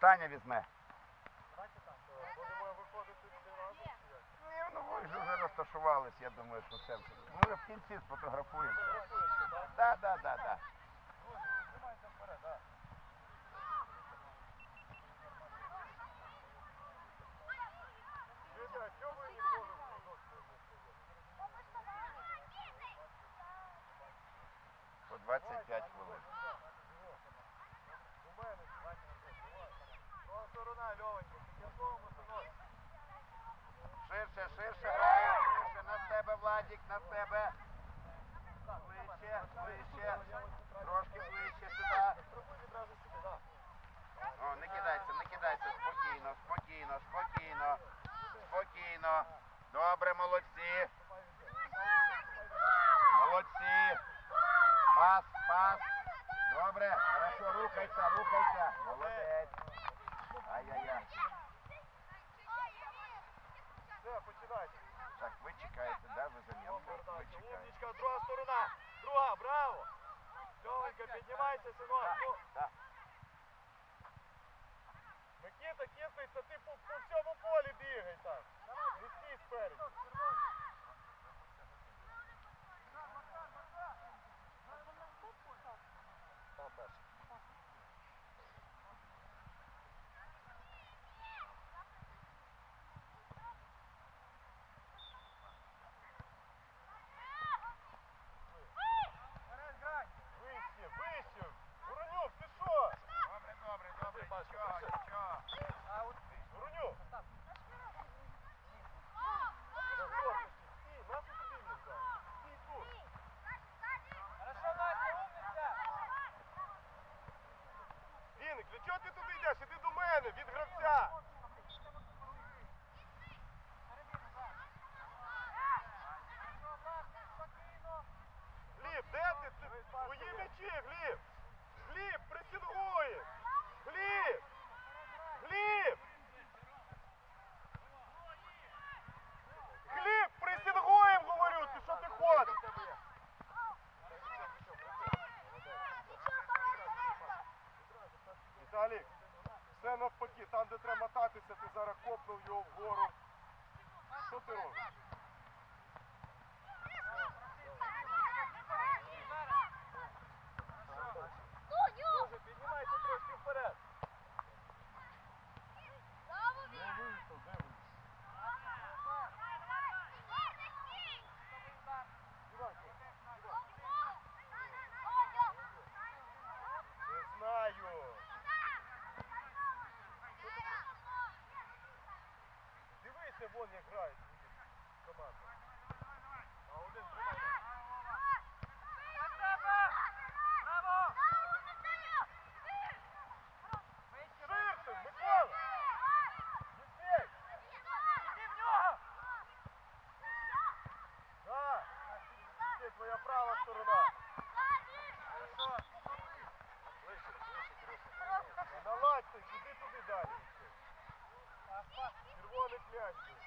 Таня візьме. Будемо виходити всі разом? Ні, ну ви ж вже розташувались, я думаю, що все. Ну, Ми в кінці сфотографуємося. Так? Так, так, так, себе, на себе. Ближче, ближче. Трошки ближче сюди. О, не кидайся, не кидайся, спокійно, спокійно, спокійно, спокійно. Добре, молодці. Молодці. Пас, пас. Добре, хорошо, рухайся, рухайся. Молодець. Ай-яй-яй. Все, починайте. Так, ви Браво. Льовенька, піднімайся, синок. Ну, Так. Микита, кисається, ти по, по всьому полі бігай так. Не стій Іди від гравця. Гліб, де ти? Твої м'ячі, Гліб! Гліб, пресингує! Гліб! Гліб! Гліб, пресингуєм, говорю, ти що ти ходиш? Віталік, все навпаки, там, де треба мотатися, ти зараз копнув його вгору. Що ти робиш? Дивися, вон як грають команда. А один тримає. Ширше, Микола! Єсей! Да! Це твоя права сторона. Ближче, ближче, Кирюша. Наладьте, іди туди далі. Червоний м'яч. Ширше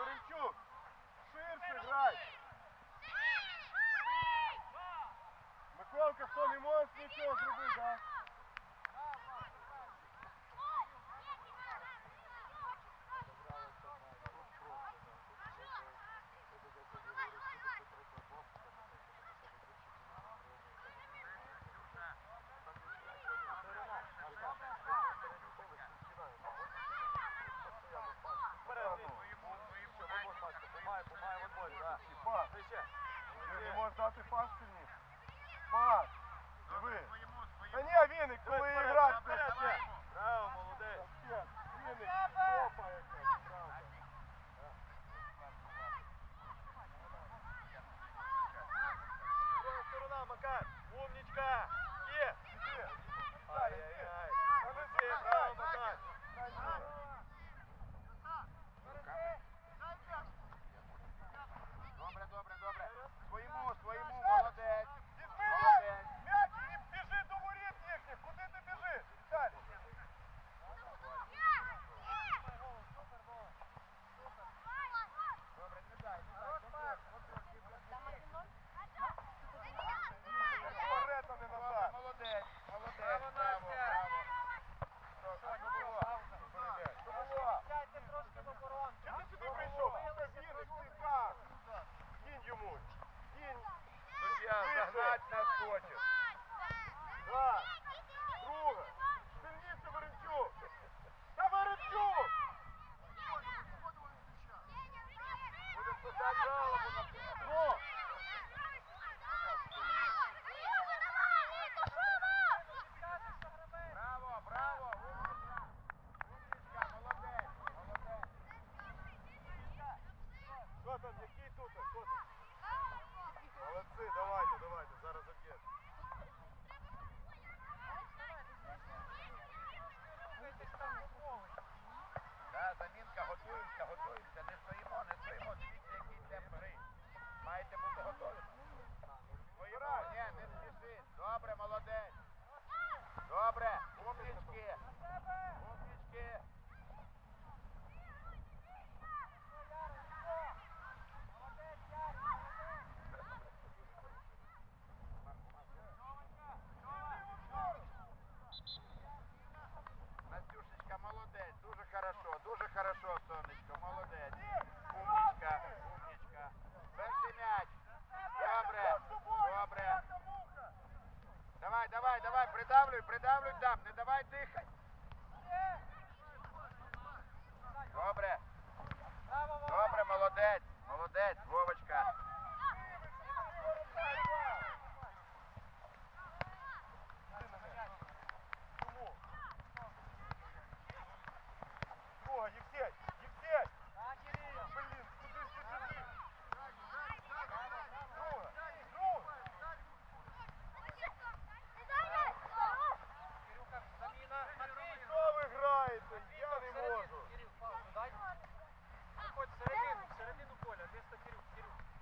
Коренчук, ширше грай. Миколка, хто не може нічого зробити, так? Да? хочу. хорошо, сонечко, молодець. Умничка, умничка. Перший м'яч. Добре, добре. Давай, давай, давай, придавлюй, придавлюй там, не давай дихать. Добре. Добре, молодець, молодець, Вовочка.